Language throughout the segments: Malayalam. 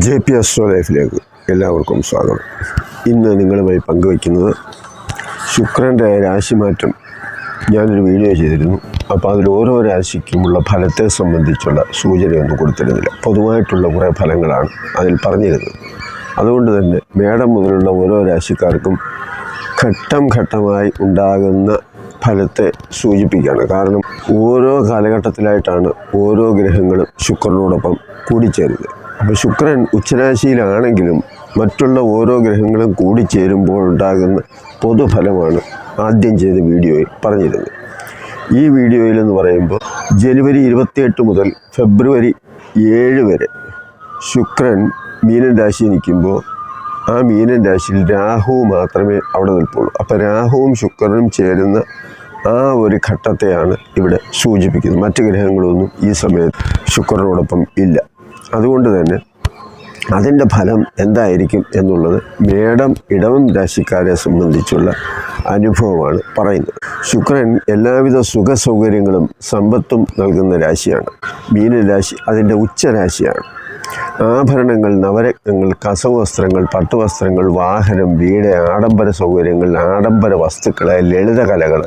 ജെ പി അസ്ട്രോ ലൈഫിലേക്ക് എല്ലാവർക്കും സ്വാഗതം. ഇന്ന് നിങ്ങളുമായി പങ്കുവയ്ക്കുന്നത് ശുക്രന്റെ രാശിമാറ്റം ഞാനൊരു വീഡിയോ ചെയ്തിരുന്നു. അപ്പോൾ അതിൽ ഓരോ രാശിക്കുമുള്ള ഫലത്തെ സംബന്ധിച്ചുള്ള സൂചനയൊന്നും കൊടുത്തിരുന്നില്ല. പൊതുവായിട്ടുള്ള കുറേ ഫലങ്ങളാണ് അതിൽ പറഞ്ഞിരുന്നത്. അതുകൊണ്ട് തന്നെ മേടം മുതലുള്ള ഓരോ രാശിക്കാർക്കും ഘട്ടം ഘട്ടമായി ഉണ്ടാകുന്ന ഫലത്തെ സൂചിപ്പിക്കുകയാണ്. കാരണം ഓരോ കാലഘട്ടത്തിലായിട്ടാണ് ഓരോ ഗ്രഹങ്ങളും ശുക്രനോടൊപ്പം കൂടിച്ചേരുന്നത്. അപ്പോൾ ശുക്രൻ ഉച്ചരാശിയിലാണെങ്കിലും മറ്റുള്ള ഓരോ ഗ്രഹങ്ങളും കൂടിച്ചേരുമ്പോൾ ഉണ്ടാകുന്ന പൊതുഫലമാണ് ആദ്യം ചെയ്ത വീഡിയോയിൽ പറഞ്ഞിരുന്നത്. ഈ വീഡിയോയിൽ എന്ന് പറയുമ്പോൾ ജനുവരി ഇരുപത്തിയെട്ട് മുതൽ ഫെബ്രുവരി ഏഴ് വരെ ശുക്രൻ മീനൻ രാശി നിൽക്കുമ്പോൾ ആ മീനൻ രാശിയിൽ രാഹു മാത്രമേ അവിടെ നിൽപ്പുള്ളൂ. അപ്പോൾ രാഹുവും ശുക്രനും ചേരുന്ന ആ ഒരു ഘട്ടത്തെയാണ് ഇവിടെ സൂചിപ്പിക്കുന്നത്. മറ്റ് ഗ്രഹങ്ങളൊന്നും ഈ സമയത്ത് ശുക്രനോടൊപ്പം ഇല്ല. അതുകൊണ്ട് തന്നെ അതിന്റെ ഫലം എന്തായിരിക്കും എന്നുള്ളത് മേടം ഇടവം രാശിക്കാരെ സംബന്ധിച്ചുള്ള അനുഭവമാണ് പറയുന്നത്. ശുക്രൻ എല്ലാവിധ സുഖ സൗകര്യങ്ങളും സമ്പത്തും നൽകുന്ന രാശിയാണ്. മീനരാശി അതിന്റെ ഉച്ചരാശിയാണ്. ആഭരണങ്ങൾ നവരത്നങ്ങൾ കസവസ്ത്രങ്ങൾ പട്ടുവസ്ത്രങ്ങൾ വാഹനം വീട് ആഡംബര സൗകര്യങ്ങൾ ആഡംബര വസ്തുക്കൾ ലളിതകലകൾ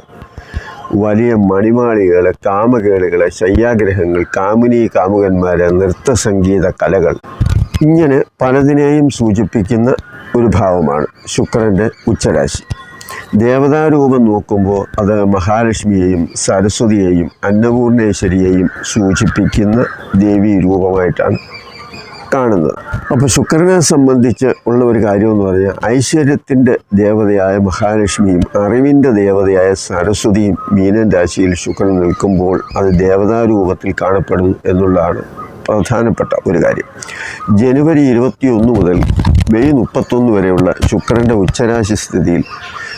വലിയ മണിമാളികളെ കാമകേളുകളെ ശയ്യാഗ്രഹങ്ങൾ കാമിനി കാമുകന്മാര് നൃത്തസംഗീത കലകൾ. ഇങ്ങനെ പലതിനെയും സൂചിപ്പിക്കുന്ന ഒരു ഭാവമാണ് ശുക്രന്റെ ഉച്ചരാശി. ദേവതാരൂപം നോക്കുമ്പോൾ അത് മഹാലക്ഷ്മിയെയും സരസ്വതിയെയും അന്നപൂർണേശ്വരിയെയും സൂചിപ്പിക്കുന്ന ദേവീ രൂപമായിട്ടാണ് കാണുന്നത്. അപ്പോൾ ശുക്രനെ സംബന്ധിച്ച് ഉള്ള ഒരു കാര്യം എന്ന് പറഞ്ഞാൽ ഐശ്വര്യത്തിന്റെ ദേവതയായ മഹാലക്ഷ്മിയും അറിവിന്റെ ദേവതയായ സരസ്വതിയും മീനൻ രാശിയിൽ ശുക്രൻ നിൽക്കുമ്പോൾ അത് ദേവതാരൂപത്തിൽ കാണപ്പെടുന്നു എന്നുള്ളതാണ് പ്രധാനപ്പെട്ട ഒരു കാര്യം. ജനുവരി ഇരുപത്തിയൊന്ന് മുതൽ മെയ് മുപ്പത്തൊന്ന് വരെയുള്ള ശുക്രന്റെ ഉച്ചരാശി സ്ഥിതിയിൽ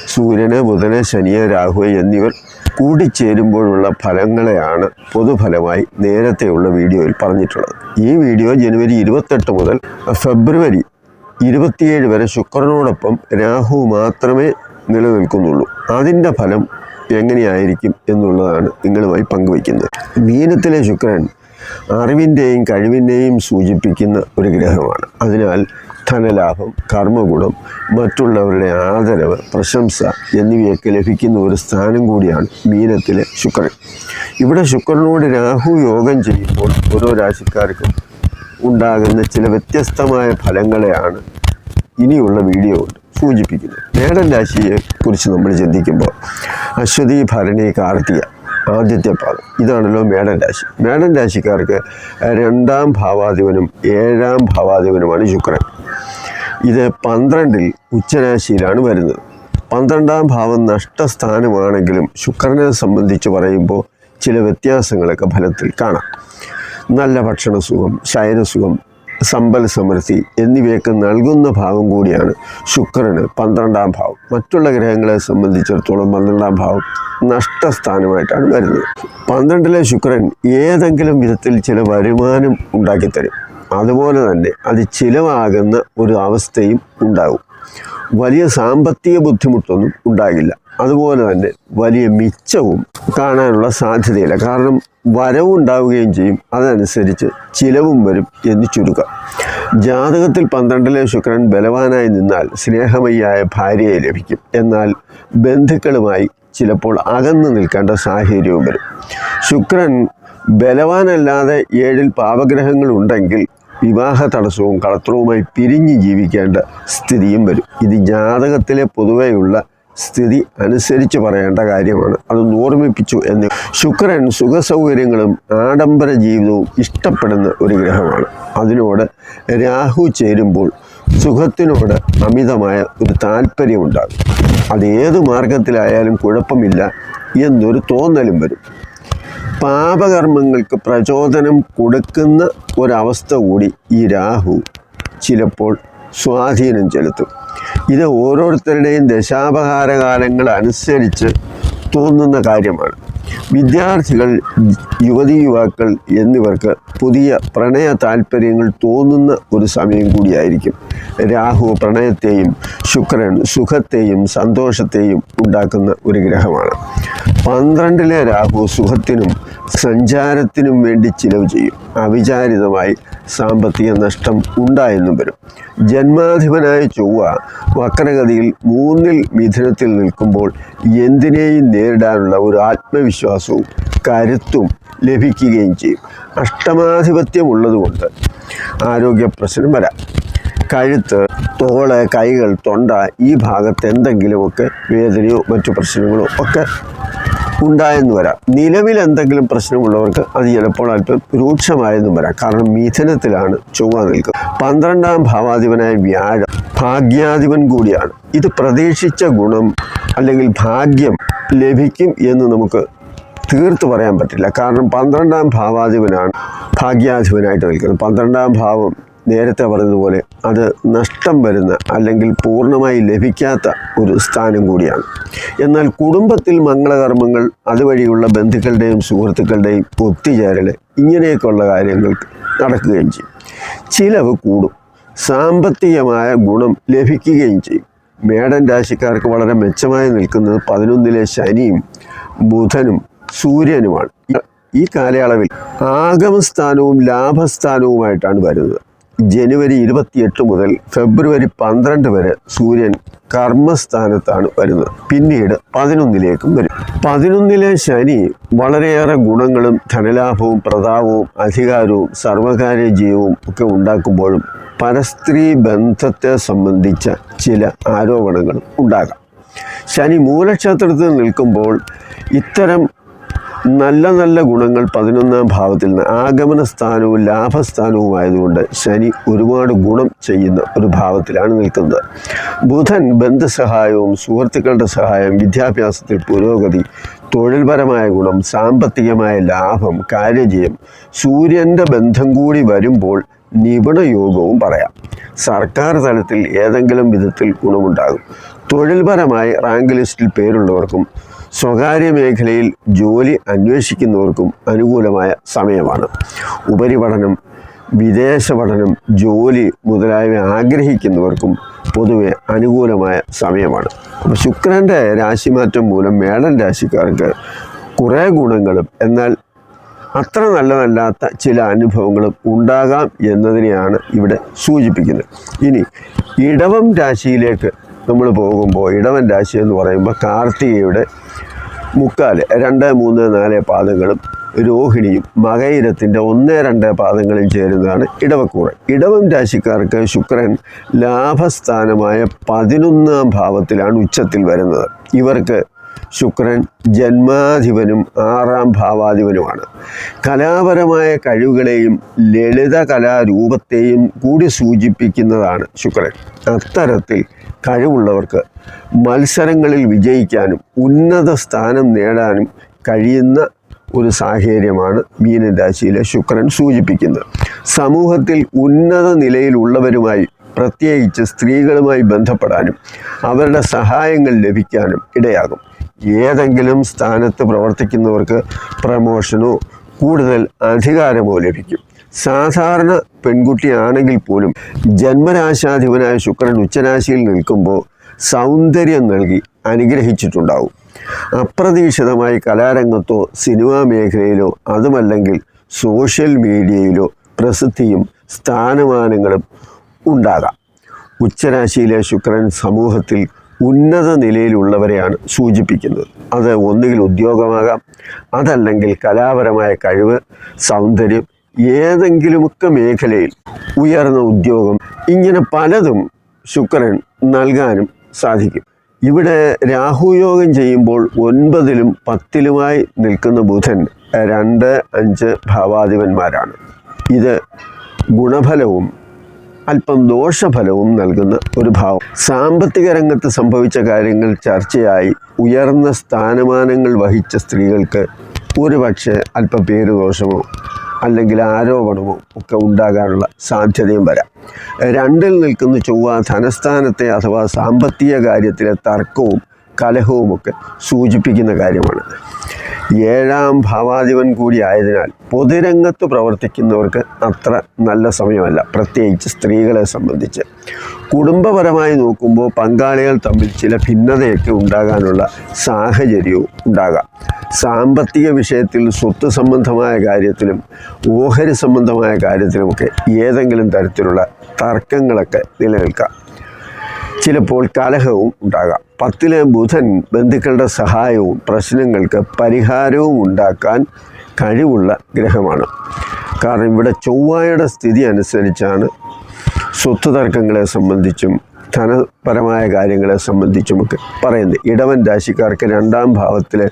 സൂര്യനെ ബുധനെ ശനിയെ രാഹുവെ എന്നിവർ കൂടിച്ചേരുമ്പോഴുള്ള ഫലങ്ങളെയാണ് പൊതുഫലമായി നേരത്തെയുള്ള വീഡിയോയിൽ പറഞ്ഞിട്ടുള്ളത്. ഈ വീഡിയോ ജനുവരി ഇരുപത്തെട്ട് മുതൽ ഫെബ്രുവരി ഇരുപത്തിയേഴ് വരെ ശുക്രനോടൊപ്പം രാഹു മാത്രമേ നിലനിൽക്കുന്നുള്ളൂ. അതിന്റെ ഫലം എങ്ങനെയായിരിക്കും എന്നുള്ളതാണ് നിങ്ങളുമായി പങ്കുവയ്ക്കുന്നത്. മീനത്തിലെ ശുക്രൻ അറിവിന്റെയും കഴിവിന്റെയും സൂചിപ്പിക്കുന്ന ഒരു ഗ്രഹമാണ്. അതിനാൽ ധനലാഭം കർമ്മഗുണം മറ്റുള്ളവരുടെ ആദരവ് പ്രശംസ എന്നിവയൊക്കെ ലഭിക്കുന്ന ഒരു സ്ഥാനം കൂടിയാണ് മീനത്തിലെ ശുക്രൻ. ഇവിടെ ശുക്രനോട് രാഹു യോഗം ചെയ്യുമ്പോൾ ഓരോ രാശിക്കാർക്കും ഉണ്ടാകുന്ന ചില വ്യത്യസ്തമായ ഫലങ്ങളെയാണ് ഇനിയുള്ള വീഡിയോ കൊണ്ട് സൂചിപ്പിക്കുന്നത്. മേടൻ രാശിയെ കുറിച്ച് നമ്മൾ ചിന്തിക്കുമ്പോൾ അശ്വതി ഭരണി കാർത്തിക ആദ്യത്തെ പാദം. ഇതാണല്ലോ മേടൻ രാശി. മേടൻ രാശിക്കാർക്ക് രണ്ടാം ഭാവാധിപനും ഏഴാം ഭാവാധിപനുമാണ് ശുക്രൻ. ഇത് പന്ത്രണ്ടിൽ ഉച്ചരാശിയിലാണ് വരുന്നത്. പന്ത്രണ്ടാം ഭാവം നഷ്ടസ്ഥാനമാണെങ്കിലും ശുക്രനെ സംബന്ധിച്ച് പറയുമ്പോൾ ചില വ്യത്യാസങ്ങളൊക്കെ ഫലത്തിൽ കാണാം. നല്ല ഭക്ഷണസുഖം ശയനസുഖം സമ്പൽ സമൃദ്ധി എന്നിവയൊക്കെ നൽകുന്ന ഭാവം കൂടിയാണ് ശുക്രന് പന്ത്രണ്ടാം ഭാവം. മറ്റുള്ള ഗ്രഹങ്ങളെ സംബന്ധിച്ചിടത്തോളം പന്ത്രണ്ടാം ഭാവം നഷ്ടസ്ഥാനമായിട്ടാണ് വരുന്നത്. പന്ത്രണ്ടിലെ ശുക്രൻ ഏതെങ്കിലും വിധത്തിൽ ചില വരുമാനം ഉണ്ടാക്കിത്തരും. അതുപോലെ തന്നെ അത് ചിലവാകുന്ന ഒരു അവസ്ഥയും ഉണ്ടാകും. വലിയ സാമ്പത്തിക ബുദ്ധിമുട്ടൊന്നും ഉണ്ടാകില്ല. അതുപോലെ തന്നെ വലിയ മിച്ചവും കാണാനുള്ള സാധ്യതയില്ല. കാരണം വരവും ഉണ്ടാവുകയും ചെയ്യും. അതനുസരിച്ച് ചിലവും വരും എന്ന് ചുരുക്കം. ജാതകത്തിൽ പന്ത്രണ്ടിലെ ശുക്രൻ ബലവാനായി നിന്നാൽ സ്നേഹമയ്യായ ഭാര്യയെ ലഭിക്കും. എന്നാൽ ബന്ധുക്കളുമായി ചിലപ്പോൾ അകന്നു നിൽക്കേണ്ട സാഹചര്യവും വരും. ശുക്രൻ ബലവാനല്ലാതെ ഏഴിൽ പാപഗ്രഹങ്ങൾ ഉണ്ടെങ്കിൽ വിവാഹ തടസ്സവും കളത്രവുമായി പിരിഞ്ഞ് ജീവിക്കേണ്ട സ്ഥിതിയും വരും. ഇത് ജാതകത്തിലെ പൊതുവെയുള്ള സ്ഥിതി അനുസരിച്ച് പറയേണ്ട കാര്യമാണ്. അതൊന്ന് ഓർമ്മിപ്പിച്ചു എന്ന് ശുക്രൻ സുഖസൗകര്യങ്ങളും ആഡംബര ജീവിതവും ഇഷ്ടപ്പെടുന്ന ഒരു ഗ്രഹമാണ്. അതിനോട് രാഹു ചേരുമ്പോൾ സുഖത്തിനോട് അമിതമായ ഒരു താല്പര്യമുണ്ടാകും. ഏത് മാർഗത്തിലായാലും കുഴപ്പമില്ല എന്നൊരു തോന്നലും വരും. പാപകർമ്മങ്ങൾക്ക് പ്രചോദനം കൊടുക്കുന്ന ഒരവസ്ഥ കൂടി ഈ രാഹു ചിലപ്പോൾ സ്വാധീനം ചെലുത്തും. ഇത് ഓരോരുത്തരുടെയും ദശാപഹാരകാലങ്ങൾ അനുസരിച്ച് തോന്നുന്ന കാര്യമാണ്. വിദ്യാർത്ഥികൾ യുവതി യുവാക്കൾ എന്നിവർക്ക് പുതിയ പ്രണയ താല്പര്യങ്ങൾ തോന്നുന്ന ഒരു സമയം കൂടിയായിരിക്കും രാഹു പ്രണയത്തെയും ശുക്രൻ സുഖത്തെയും സന്തോഷത്തെയും ഉണ്ടാക്കുന്ന ഒരു ഗ്രഹമാണ്. പന്ത്രണ്ടിലെ രാഹു സുഖത്തിനും സഞ്ചാരത്തിനും വേണ്ടി ചിലവ് ചെയ്യും. അവിചാരിതമായി സാമ്പത്തിക നഷ്ടം ഉണ്ടായെന്നും വരും. ജന്മാധിപനായ ചൊവ്വ വക്രഗതിയിൽ മൂന്നിൽ മിഥുനത്തിൽ നിൽക്കുമ്പോൾ എന്തിനേയും നേരിടാനുള്ള ഒരു ആത്മവിശ്വാസവും കരുത്തും ലഭിക്കുകയും ചെയ്യും. അഷ്ടമാധിപത്യം ഉള്ളതുകൊണ്ട് ആരോഗ്യ പ്രശ്നം വരാം. കഴുത്ത് തോൾ കൈകൾ തൊണ്ട ഈ ഭാഗത്ത് എന്തെങ്കിലുമൊക്കെ വേദനയോ മറ്റു പ്രശ്നങ്ങളോ ഒക്കെ ഉണ്ടായെന്ന് വരാം. നിലവിൽ എന്തെങ്കിലും പ്രശ്നമുള്ളവർക്ക് അത് ചിലപ്പോൾ അല്പം രൂക്ഷമായെന്നും വരാം. കാരണം മിഥുനത്തിലാണ് ചൊവ്വ നിൽക്കുക പന്ത്രണ്ടാം ഭാവാധിപനായ വ്യാഴം ഭാഗ്യാധിപൻ കൂടിയാണ്. ഇത് പ്രതീക്ഷിച്ച ഗുണം അല്ലെങ്കിൽ ഭാഗ്യം ലഭിക്കും എന്ന് നമുക്ക് തീർത്തു പറയാൻ പറ്റില്ല. കാരണം പന്ത്രണ്ടാം ഭാവാധിപനാണ് ഭാഗ്യാധിപനായിട്ട് നിൽക്കുന്നത്. പന്ത്രണ്ടാം ഭാവം നേരത്തെ പറഞ്ഞതുപോലെ അത് നഷ്ടം വരുന്ന അല്ലെങ്കിൽ പൂർണമായി ലഭിക്കാത്ത ഒരു സ്ഥാനം കൂടിയാണ്. എന്നാൽ കുടുംബത്തിൽ മംഗളകർമ്മങ്ങൾ അതുവഴിയുള്ള ബന്ധുക്കളുടെയും സുഹൃത്തുക്കളുടെയും ഒത്തുചേരൽ ഇങ്ങനെയൊക്കെയുള്ള കാര്യങ്ങൾ നടക്കുകയും ചെയ്യും. ചിലവ് കൂടും. സാമ്പത്തികമായ ഗുണം ലഭിക്കുകയും ചെയ്യും. മേടൻ രാശിക്കാർക്ക് വളരെ മെച്ചമായി നിൽക്കുന്നത് പതിനൊന്നിലെ ശനിയും ബുധനും സൂര്യനുമാണ്. ഈ കാലയളവിൽ ആഗമസ്ഥാനവും ലാഭസ്ഥാനവുമായിട്ടാണ് വരുന്നത്. ജനുവരി ഇരുപത്തിയെട്ട് മുതൽ ഫെബ്രുവരി പന്ത്രണ്ട് വരെ സൂര്യൻ കർമ്മസ്ഥാനത്താണ് വരുന്നത്. പിന്നീട് പതിനൊന്നിലേക്കും വരും. പതിനൊന്നിലെ ശനി വളരെയേറെ ഗുണങ്ങളും ധനലാഭവും പ്രതാപവും അധികാരവും സർവകാര്യ ജീവവും ഒക്കെ ഉണ്ടാക്കുമ്പോഴും പരസ്ത്രീ ബന്ധത്തെ സംബന്ധിച്ച ചില ആരോപണങ്ങളും ഉണ്ടാകാം. ശനി മൂലക്ഷേത്രത്തിൽ നിൽക്കുമ്പോൾ ഇത്തരം നല്ല നല്ല ഗുണങ്ങൾ പതിനൊന്നാം ഭാവത്തിൽ നിന്ന് ആഗമന സ്ഥാനവും ലാഭസ്ഥാനവും ആയതുകൊണ്ട് ശനി ഒരുപാട് ഗുണം ചെയ്യുന്ന ഒരു ഭാവത്തിലാണ് നിൽക്കുന്നത്. ബുധൻ ബന്ധുസഹായവും സുഹൃത്തുക്കളുടെ സഹായം വിദ്യാഭ്യാസത്തിൽ പുരോഗതി തൊഴിൽപരമായ ഗുണം സാമ്പത്തികമായ ലാഭം കാര്യജയം സൂര്യന്റെ ബന്ധം കൂടി വരുമ്പോൾ നിപുണയോഗവും പറയാം. സർക്കാർ തലത്തിൽ ഏതെങ്കിലും വിധത്തിൽ ഗുണമുണ്ടാകും. തൊഴിൽപരമായി റാങ്ക് ലിസ്റ്റിൽ പേരുള്ളവർക്കും സ്വകാര്യ മേഖലയിൽ ജോലി അന്വേഷിക്കുന്നവർക്കും അനുകൂലമായ സമയമാണ്. ഉപരിപഠനം വിദേശ പഠനം ജോലി മുതലായവ ആഗ്രഹിക്കുന്നവർക്കും പൊതുവെ അനുകൂലമായ സമയമാണ്. അപ്പോൾ ശുക്രന്റെ രാശിമാറ്റം മൂലം മേടൻ രാശിക്കാർക്ക് കുറേ ഗുണങ്ങളും എന്നാൽ അത്ര നല്ലതല്ലാത്ത ചില അനുഭവങ്ങളും ഉണ്ടാകാം എന്നതിനെയാണ് ഇവിടെ സൂചിപ്പിക്കുന്നത്. ഇനി ഇടവം രാശിയിലേക്ക് നമ്മൾ പോകുമ്പോൾ ഇടവൻ രാശി എന്ന് പറയുമ്പോൾ കാർത്തികയുടെ മുക്കാൽ രണ്ട് മൂന്ന് നാല് പാദങ്ങളും രോഹിണിയും മകയിരത്തിന്റെ ഒന്ന് രണ്ട് പാദങ്ങളിൽ ചേരുന്നതാണ് ഇടവക്കൂറ്. ഇടവം രാശിക്കാർക്ക് ശുക്രൻ ലാഭസ്ഥാനമായ പതിനൊന്നാം ഭാവത്തിലാണ് ഉച്ചത്തിൽ വരുന്നത്. ഇവർക്ക് ശുക്രൻ ജന്മാധിപനും ആറാം ഭാവാധിപനുമാണ്. കലാപരമായ കഴിവുകളെയും ലളിത കലാരൂപത്തെയും കൂടി സൂചിപ്പിക്കുന്നതാണ് ശുക്രൻ. അത്തരത്തിൽ കഴിവുള്ളവർക്ക് മത്സരങ്ങളിൽ വിജയിക്കാനും ഉന്നത സ്ഥാനം നേടാനും കഴിയുന്ന ഒരു സാഹചര്യമാണ് മീനൻ രാശിയിലെ ശുക്രൻ സൂചിപ്പിക്കുന്നത്. സമൂഹത്തിൽ ഉന്നത നിലയിലുള്ളവരുമായി പ്രത്യേകിച്ച് സ്ത്രീകളുമായി ബന്ധപ്പെടാനും അവരുടെ സഹായങ്ങൾ ലഭിക്കാനും ഇടയാകും. ഏതെങ്കിലും സ്ഥാനത്ത് പ്രവർത്തിക്കുന്നവർക്ക് പ്രമോഷനോ കൂടുതൽ അധികാരമോ ലഭിക്കും. സാധാരണ പെൺകുട്ടിയാണെങ്കിൽ പോലും ജന്മരാശാധിപനായ ശുക്രൻ ഉച്ചരാശിയിൽ നിൽക്കുമ്പോൾ സൗന്ദര്യം നൽകി അനുഗ്രഹിച്ചിട്ടുണ്ടാവും. അപ്രതീക്ഷിതമായി കലാരംഗത്തോ സിനിമാ മേഖലയിലോ അതുമല്ലെങ്കിൽ സോഷ്യൽ മീഡിയയിലോ പ്രസിദ്ധിയും സ്ഥാനമാനങ്ങളും ഉണ്ടാകാം. ഉച്ചരാശിയിലെ ശുക്രൻ സമൂഹത്തിൽ ഉന്നത നിലയിലുള്ളവരെയാണ് സൂചിപ്പിക്കുന്നത്. അത് ഒന്നുകിൽ ഉദ്യോഗമാകാം അതല്ലെങ്കിൽ കലാപരമായ കഴിവ് സൗന്ദര്യം ഏതെങ്കിലുമൊക്കെ മേഖലയിൽ ഉയർന്ന ഉദ്യോഗം ഇങ്ങനെ പലതും ശുക്രൻ നൽകാനും സാധിക്കും. ഇവിടെ രാഹുയോഗം ചെയ്യുമ്പോൾ ഒൻപതിലും പത്തിലുമായി നിൽക്കുന്ന ബുധൻ രണ്ട് അഞ്ച് ഭാവാധിപന്മാരാണ്. ഇത് ഗുണഫലവും അല്പം ദോഷഫലവും നൽകുന്ന ഒരു ഭാവം. സാമ്പത്തിക രംഗത്ത് സംഭവിച്ച കാര്യങ്ങൾ ചർച്ചയായി ഉയർന്ന സ്ഥാനമാനങ്ങൾ വഹിച്ച സ്ത്രീകൾക്ക് ഒരുപക്ഷെ അല്പം പേരുദോഷമോ അല്ലെങ്കിൽ ആരോപണമോ ഒക്കെ ഉണ്ടാകാനുള്ള സാധ്യതയും വരാം. രണ്ടിൽ നിൽക്കുന്ന ചൊവ്വ ധനസ്ഥാനത്തെ അഥവാ സാമ്പത്തിക കാര്യത്തിലെ തർക്കവും കലഹവുമൊക്കെ സൂചിപ്പിക്കുന്ന കാര്യമാണ്. ഏഴാം ഭാവാധിപൻ കൂടി ആയതിനാൽ പൊതുരംഗത്ത് പ്രവർത്തിക്കുന്നവർക്ക് അത്ര നല്ല സമയമല്ല പ്രത്യേകിച്ച് സ്ത്രീകളെ സംബന്ധിച്ച്. കുടുംബപരമായി നോക്കുമ്പോൾ പങ്കാളികൾ തമ്മിൽ ചില ഭിന്നതയൊക്കെ ഉണ്ടാകാനുള്ള സാഹചര്യവും ഉണ്ടാകാം. സാമ്പത്തിക വിഷയത്തിൽ സ്വത്ത് സംബന്ധമായ കാര്യത്തിലും ഓഹരി സംബന്ധമായ കാര്യത്തിലുമൊക്കെ ഏതെങ്കിലും തരത്തിലുള്ള തർക്കങ്ങളൊക്കെ നിലനിൽക്കാം. ചിലപ്പോൾ കലഹവും ഉണ്ടാകാം. പത്തിലെ ബുധൻ ബന്ധുക്കളുടെ സഹായവും പ്രശ്നങ്ങൾക്ക് പരിഹാരവും ഉണ്ടാക്കാൻ കഴിവുള്ള ഗ്രഹമാണ്. കാരണം ഇവിടെ ചൊവ്വായുടെ സ്ഥിതി അനുസരിച്ചാണ് സ്വത്ത് തർക്കങ്ങളെ സംബന്ധിച്ചും ധനപരമായ കാര്യങ്ങളെ സംബന്ധിച്ചുമൊക്കെ പറയുന്നത്. ഇടവൻ രാശിക്കാർക്ക് രണ്ടാം ഭാവത്തിൽ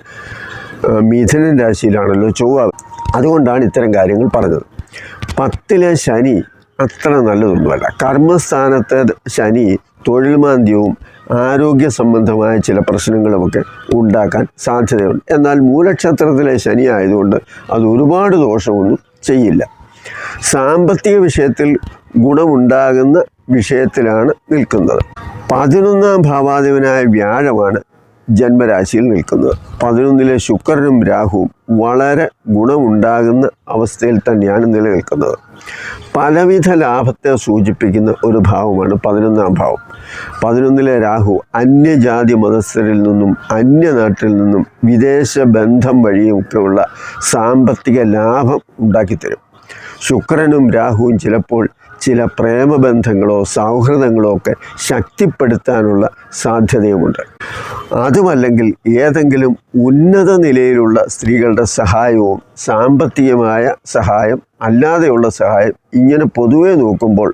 മിഥുനൻ രാശിയിലാണല്ലോ ചൊവ്വ. അതുകൊണ്ടാണ് ഇത്തരം കാര്യങ്ങൾ പറഞ്ഞത്. പത്തിലെ ശനി അത്ര നല്ലതൊന്നുമല്ല. കർമ്മസ്ഥാനത്തെ ശനി തൊഴിൽ മാന്ദ്യവും ആരോഗ്യ സംബന്ധമായ ചില പ്രശ്നങ്ങളുമൊക്കെ ഉണ്ടാക്കാൻ സാധ്യതയുണ്ട്. എന്നാൽ മൂലക്ഷത്രത്തിലെ ശനി ആയതുകൊണ്ട് അത് ഒരുപാട് ദോഷമൊന്നും ചെയ്യില്ല. സാമ്പത്തിക വിഷയത്തിൽ ഗുണമുണ്ടാകുന്ന വിഷയത്തിലാണ് നിൽക്കുന്നത്. പതിനൊന്നാം ഭാവാധിപനായ വ്യാഴമാണ് ജന്മരാശിയിൽ നിൽക്കുന്നത്. പതിനൊന്നിലെ ശുക്രനും രാഹുവും വളരെ ഗുണമുണ്ടാകുന്ന അവസ്ഥയിൽ തന്നെയാണ് നിലനിൽക്കുന്നത്. പലവിധ ലാഭത്തെ സൂചിപ്പിക്കുന്ന ഒരു ഭാവമാണ് പതിനൊന്നാം ഭാവം. പതിനൊന്നിലെ രാഹു അന്യജാതി മതസ്ഥരിൽ നിന്നും അന്യനാട്ടിൽ നിന്നും വിദേശ ബന്ധം വഴിയുമൊക്കെയുള്ള സാമ്പത്തിക ലാഭം ഉണ്ടാക്കിത്തരും. ശുക്രനും രാഹുവും ചിലപ്പോൾ ചില പ്രേമബന്ധങ്ങളോ സൗഹൃദങ്ങളോ ഒക്കെ ശക്തിപ്പെടുത്താനുള്ള സാധ്യതയുമുണ്ട്. അതുമല്ലെങ്കിൽ ഏതെങ്കിലും ഉന്നത നിലയിലുള്ള സ്ത്രീകളുടെ സഹായവും സാമ്പത്തികമായ സഹായം അല്ലാതെയുള്ള സഹായം ഇങ്ങനെ പൊതുവെ നോക്കുമ്പോൾ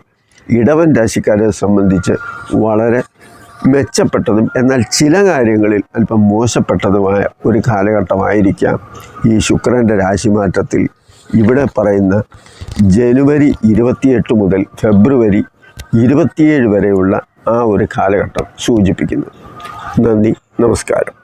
ഇടവൻ രാശിക്കാരെ സംബന്ധിച്ച് വളരെ മെച്ചപ്പെട്ടതും എന്നാൽ ചില കാര്യങ്ങളിൽ അല്പം മോശപ്പെട്ടതുമായ ഒരു കാലഘട്ടമായിരിക്കാം ഈ ശുക്രന്റെ രാശിമാറ്റത്തിൽ ഇവിടെ പറയുന്ന ജനുവരി ഇരുപത്തിയെട്ട് മുതൽ ഫെബ്രുവരി ഇരുപത്തിയേഴ് വരെയുള്ള ആ ഒരു കാലഘട്ടം സൂചിപ്പിക്കുന്നു. നന്ദി നമസ്കാരം.